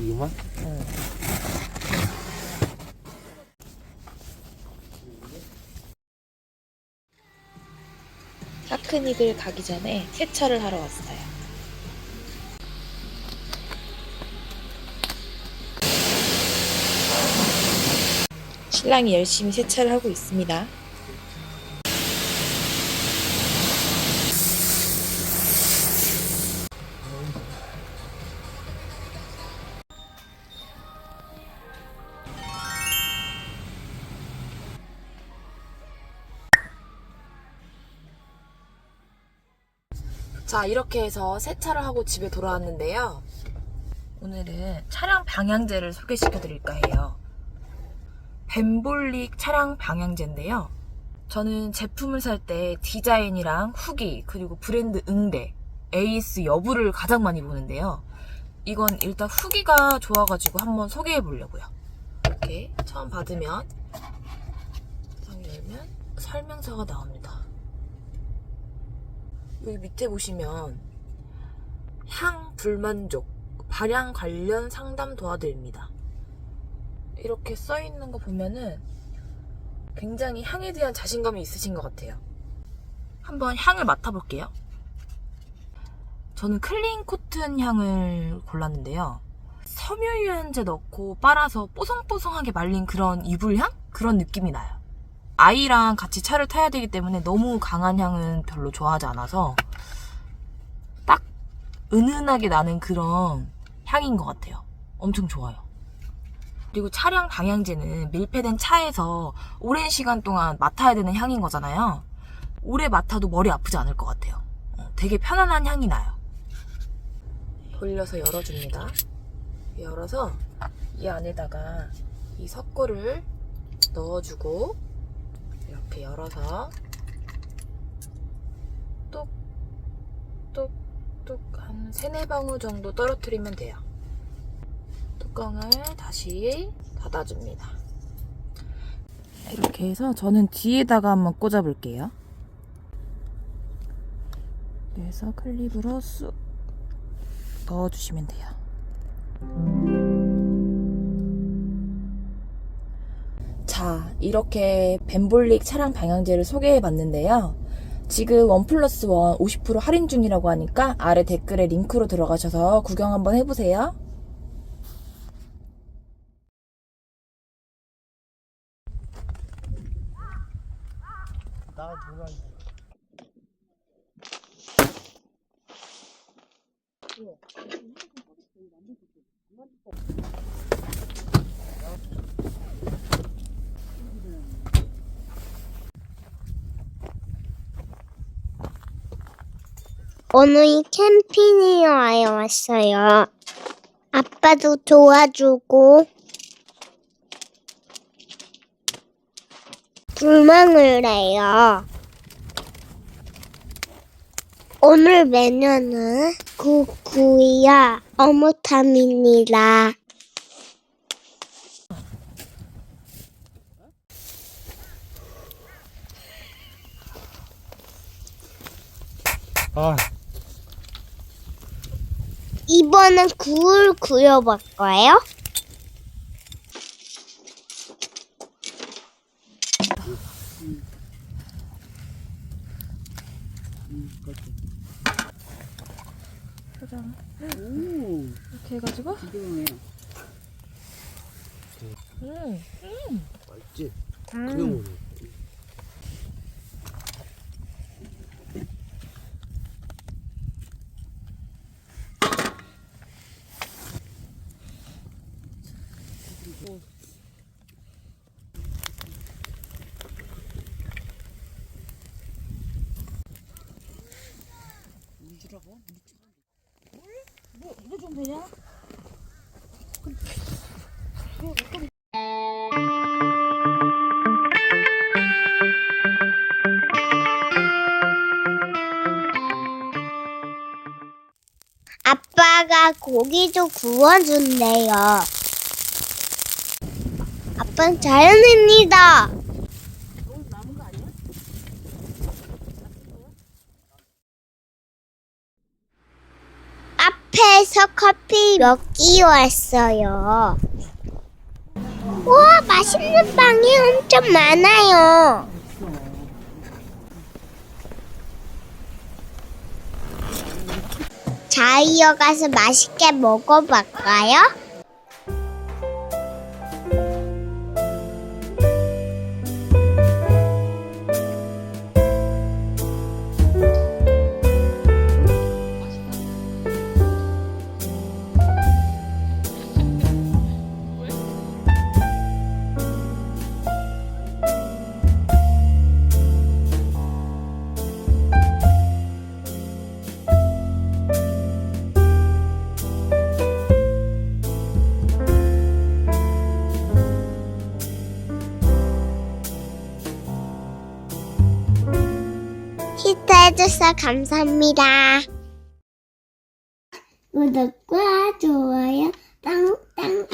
이거만? 사크닉을 가기 전에 세차를 하러 왔어요. 신랑이 열심히 세차를 하고 있습니다. 자, 이렇게 해서 세차를 하고 집에 돌아왔는데요. 오늘은 차량 방향제를 소개시켜 드릴까 해요. 벤볼릭 차량 방향제인데요. 저는 제품을 살 때 디자인이랑 후기, 그리고 브랜드 응대, AS 여부를 가장 많이 보는데요. 이건 일단 후기가 좋아가지고 한번 소개해 보려고요. 이렇게 처음 받으면, 상 열면 설명서가 나옵니다. 여기 밑에 보시면 향 불만족 발향 관련 상담 도와드립니다. 이렇게 써 있는 거 보면은 굉장히 향에 대한 자신감이 있으신 것 같아요. 한번 향을 맡아볼게요. 저는 클린 코튼 향을 골랐는데요. 섬유유연제 넣고 빨아서 뽀송뽀송하게 말린 그런 이불향? 그런 느낌이 나요. 아이랑 같이 차를 타야 되기 때문에 너무 강한 향은 별로 좋아하지 않아서 딱 은은하게 나는 그런 향인 것 같아요. 엄청 좋아요. 그리고 차량 방향제는 밀폐된 차에서 오랜 시간 동안 맡아야 되는 향인 거잖아요. 오래 맡아도 머리 아프지 않을 것 같아요. 어, 되게 편안한 향이 나요. 돌려서 열어줍니다. 열어서 이 안에다가 이 석고를 넣어주고 이렇게 열어서 뚝뚝뚝 한 세네 방울 정도 떨어뜨리면 돼요. 뚜껑을 다시 닫아줍니다. 이렇게 해서 저는 뒤에다가 한번 꽂아 볼게요. 그래서 클립으로 쑥 넣어주시면 돼요. 자, 이렇게 벤볼릭 차량 방향제를 소개해 봤는데요. 지금 원 플러스 원 50% 할인 중이라고 하니까 아래 댓글에 링크로 들어가셔서 구경 한번 해보세요. 오늘 캠핑에 와요 왔어요. 아빠도 도와주고 불멍을 해요. 오늘 메뉴는 구구이와 어묵탕입니다. 아, 이번엔 굴 구워볼 거예요. 오, 이렇게 해가지고 기대네. 음, 맛있지? 그냥 먹어. 아빠가 고기도 구워준대요. 아빠는 자연입니다. 카페에서 커피 몇 끼 왔어요. 우와, 맛있는 빵이 엄청 많아요. 자, 이어 가서 맛있게 먹어볼까요? 해주셔서 감사합니다. 구독과 좋아요 땅땅